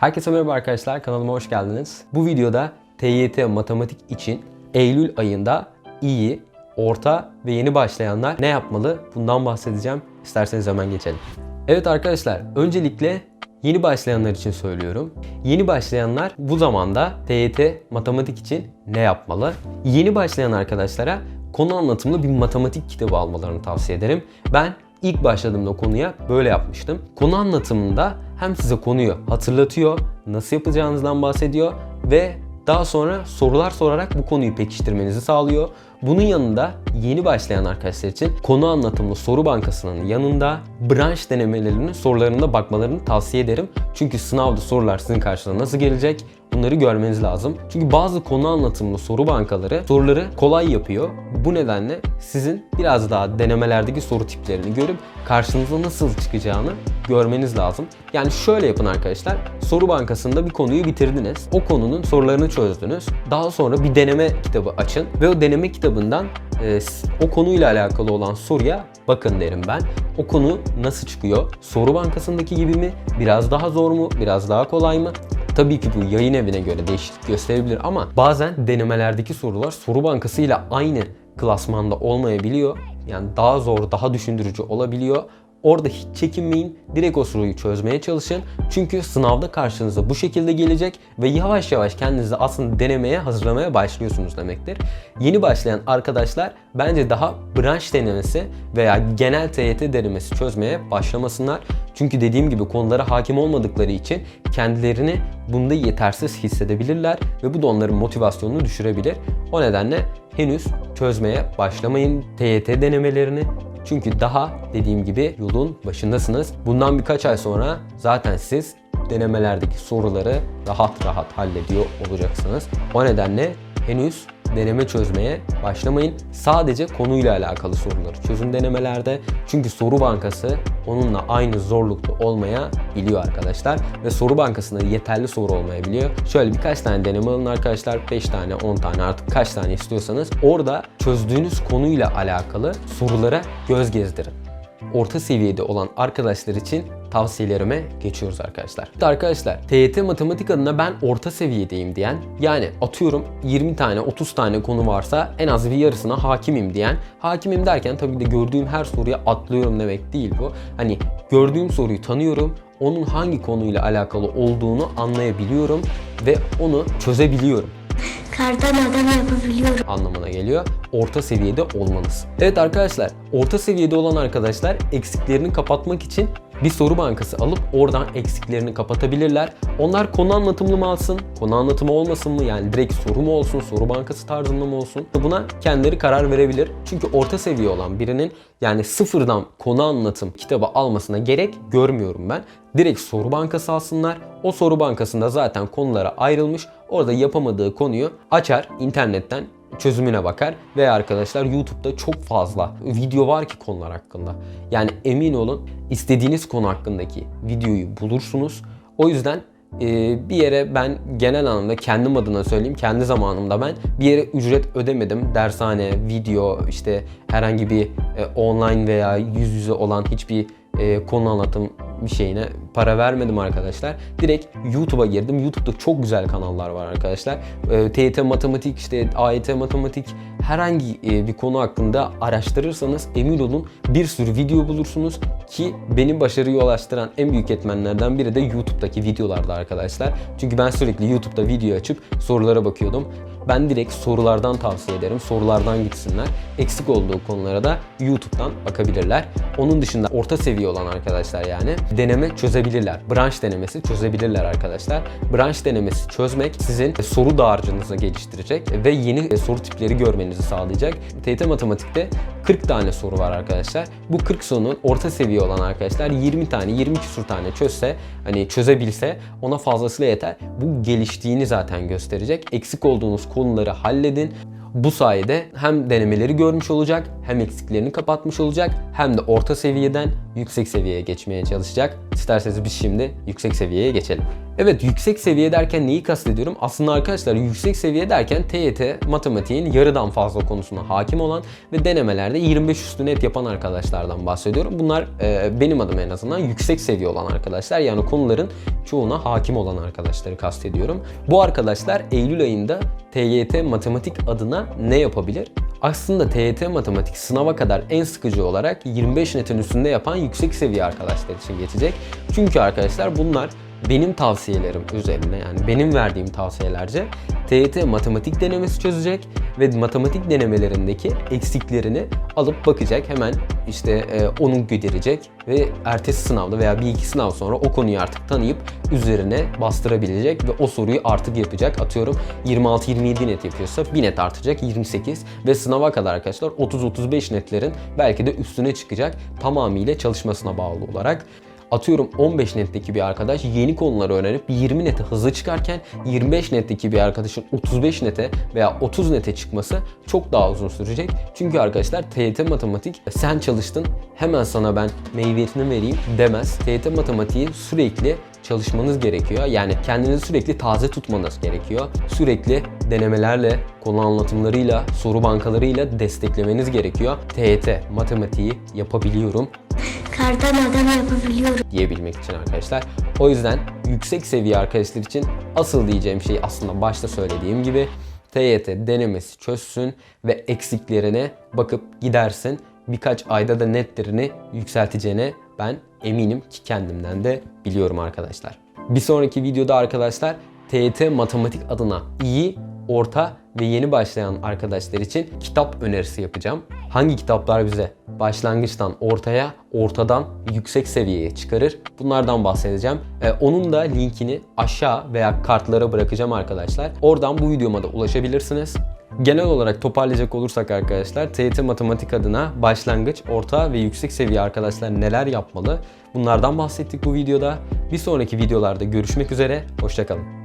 Herkese merhaba arkadaşlar, kanalıma hoş geldiniz. Bu videoda TYT matematik için Eylül ayında iyi, orta ve yeni başlayanlar ne yapmalı? Bundan bahsedeceğim. İsterseniz hemen geçelim. Evet arkadaşlar, öncelikle yeni başlayanlar için söylüyorum. Yeni başlayanlar bu zamanda TYT matematik için ne yapmalı? Yeni başlayan arkadaşlara konu anlatımlı bir matematik kitabı almalarını tavsiye ederim. Ben ilk başladığımda konuya böyle yapmıştım. Konu anlatımında hem size konuyu hatırlatıyor, nasıl yapacağınızdan bahsediyor ve daha sonra sorular sorarak bu konuyu pekiştirmenizi sağlıyor. Bunun yanında yeni başlayan arkadaşlar için konu anlatımlı soru bankasının yanında branş denemelerinin sorularına bakmalarını tavsiye ederim. Çünkü sınavda sorular sizin karşınıza nasıl gelecek bunları görmeniz lazım. Çünkü bazı konu anlatımlı soru bankaları soruları kolay yapıyor. Bu nedenle sizin biraz daha denemelerdeki soru tiplerini görüp karşınıza nasıl çıkacağını görmeniz lazım. Yani şöyle yapın arkadaşlar. Soru bankasında bir konuyu bitirdiniz. O konunun sorularını çözdünüz. Daha sonra bir deneme kitabı açın ve o deneme kitabından e, o konuyla alakalı olan soruya bakın derim ben. O konu nasıl çıkıyor? Soru bankasındaki gibi mi? Biraz daha zor mu? Biraz daha kolay mı? Tabii ki bu yayın evine göre değişiklik gösterebilir ama bazen denemelerdeki sorular soru bankasıyla aynı klasmanda olmayabiliyor. Yani daha zor, daha düşündürücü olabiliyor. Orada hiç çekinmeyin. Direkt o soruyu çözmeye çalışın. Çünkü sınavda karşınıza bu şekilde gelecek ve yavaş yavaş kendinizi aslında denemeye hazırlamaya başlıyorsunuz demektir. Yeni başlayan arkadaşlar bence daha branş denemesi veya genel TYT denemesi çözmeye başlamasınlar. Çünkü dediğim gibi konulara hakim olmadıkları için kendilerini bunda yetersiz hissedebilirler ve bu da onların motivasyonunu düşürebilir. O nedenle henüz çözmeye başlamayın TYT denemelerini. Çünkü daha dediğim gibi yolun başındasınız. Bundan birkaç ay sonra zaten siz denemelerdeki soruları rahat rahat hallediyor olacaksınız. O nedenle henüz deneme çözmeye başlamayın. Sadece konuyla alakalı soruları çözün denemelerde. Çünkü soru bankası onunla aynı zorlukta olmaya biliyor arkadaşlar. Ve soru bankasında yeterli soru olmayabiliyor. Şöyle birkaç tane deneme alın arkadaşlar. 5 tane, 10 tane artık kaç tane istiyorsanız. Orada çözdüğünüz konuyla alakalı sorulara göz gezdirin orta seviyede olan arkadaşlar için tavsiyelerime geçiyoruz arkadaşlar. İşte arkadaşlar TYT matematik adına ben orta seviyedeyim diyen yani atıyorum 20 tane 30 tane konu varsa en az bir yarısına hakimim diyen hakimim derken tabii de gördüğüm her soruya atlıyorum demek değil bu. Hani gördüğüm soruyu tanıyorum onun hangi konuyla alakalı olduğunu anlayabiliyorum ve onu çözebiliyorum Kardan adam yapabiliyorum. anlamına geliyor. Orta seviyede olmanız. Evet arkadaşlar, orta seviyede olan arkadaşlar eksiklerini kapatmak için bir soru bankası alıp oradan eksiklerini kapatabilirler. Onlar konu anlatımlı mı alsın, konu anlatımı olmasın mı? Yani direkt soru mu olsun, soru bankası tarzında mı olsun? Buna kendileri karar verebilir. Çünkü orta seviye olan birinin yani sıfırdan konu anlatım kitabı almasına gerek görmüyorum ben. Direkt soru bankası alsınlar. O soru bankasında zaten konulara ayrılmış. Orada yapamadığı konuyu açar internetten çözümüne bakar ve arkadaşlar YouTube'da çok fazla video var ki konular hakkında. Yani emin olun istediğiniz konu hakkındaki videoyu bulursunuz. O yüzden e, bir yere ben genel anlamda kendim adına söyleyeyim kendi zamanımda ben bir yere ücret ödemedim. Dershane, video işte herhangi bir e, online veya yüz yüze olan hiçbir e, konu anlatım bir şeyine para vermedim arkadaşlar. Direkt YouTube'a girdim. YouTube'da çok güzel kanallar var arkadaşlar. E, TYT matematik işte AYT matematik herhangi e, bir konu hakkında araştırırsanız emin olun bir sürü video bulursunuz ki beni başarıya ulaştıran en büyük etmenlerden biri de YouTube'daki videolarda arkadaşlar. Çünkü ben sürekli YouTube'da video açıp sorulara bakıyordum. Ben direkt sorulardan tavsiye ederim. Sorulardan gitsinler. Eksik olduğu konulara da YouTube'dan bakabilirler. Onun dışında orta seviye olan arkadaşlar yani deneme çözebilirler. Branş denemesi çözebilirler arkadaşlar. Branş denemesi çözmek sizin soru dağarcığınızı geliştirecek ve yeni soru tipleri görmenizi sağlayacak. TYT Matematik'te 40 tane soru var arkadaşlar. Bu 40 sorunun orta seviye olan arkadaşlar 20 tane, 20 küsur tane çözse, hani çözebilse ona fazlasıyla yeter. Bu geliştiğini zaten gösterecek. Eksik olduğunuz konuları halledin. Bu sayede hem denemeleri görmüş olacak, hem eksiklerini kapatmış olacak, hem de orta seviyeden yüksek seviyeye geçmeye çalışacak. İsterseniz biz şimdi yüksek seviyeye geçelim. Evet yüksek seviye derken neyi kastediyorum? Aslında arkadaşlar yüksek seviye derken TYT matematiğin yarıdan fazla konusuna hakim olan ve denemelerde 25 üstü net yapan arkadaşlardan bahsediyorum. Bunlar e, benim adım en azından yüksek seviye olan arkadaşlar. Yani konuların çoğuna hakim olan arkadaşları kastediyorum. Bu arkadaşlar Eylül ayında TYT matematik adına ne yapabilir? Aslında TYT matematik sınava kadar en sıkıcı olarak 25 netin üstünde yapan yüksek seviye arkadaşlar için geçecek. Çünkü arkadaşlar bunlar benim tavsiyelerim üzerine yani benim verdiğim tavsiyelerce TYT matematik denemesi çözecek ve matematik denemelerindeki eksiklerini alıp bakacak. Hemen işte e, onu giderecek ve ertesi sınavda veya bir iki sınav sonra o konuyu artık tanıyıp üzerine bastırabilecek ve o soruyu artık yapacak. Atıyorum 26-27 net yapıyorsa 1 net artacak 28 ve sınava kadar arkadaşlar 30-35 netlerin belki de üstüne çıkacak tamamıyla çalışmasına bağlı olarak. Atıyorum 15 netteki bir arkadaş yeni konuları öğrenip 20 nete hızlı çıkarken 25 netteki bir arkadaşın 35 nete veya 30 nete çıkması çok daha uzun sürecek. Çünkü arkadaşlar TYT matematik sen çalıştın hemen sana ben meyvesini vereyim demez. TYT matematiği sürekli çalışmanız gerekiyor. Yani kendinizi sürekli taze tutmanız gerekiyor. Sürekli denemelerle, konu anlatımlarıyla, soru bankalarıyla desteklemeniz gerekiyor. TYT matematiği yapabiliyorum Kardan adam yapabiliyorum. diyebilmek için arkadaşlar. O yüzden yüksek seviye arkadaşlar için asıl diyeceğim şey aslında başta söylediğim gibi TYT denemesi çözsün ve eksiklerine bakıp gidersin. Birkaç ayda da netlerini yükselteceğine ben eminim ki kendimden de biliyorum arkadaşlar. Bir sonraki videoda arkadaşlar TYT matematik adına iyi, orta ve yeni başlayan arkadaşlar için kitap önerisi yapacağım. Hangi kitaplar bize başlangıçtan ortaya, ortadan yüksek seviyeye çıkarır? Bunlardan bahsedeceğim. Ee, onun da linkini aşağı veya kartlara bırakacağım arkadaşlar. Oradan bu videoma da ulaşabilirsiniz. Genel olarak toparlayacak olursak arkadaşlar TYT matematik adına başlangıç, orta ve yüksek seviye arkadaşlar neler yapmalı? Bunlardan bahsettik bu videoda. Bir sonraki videolarda görüşmek üzere. Hoşçakalın.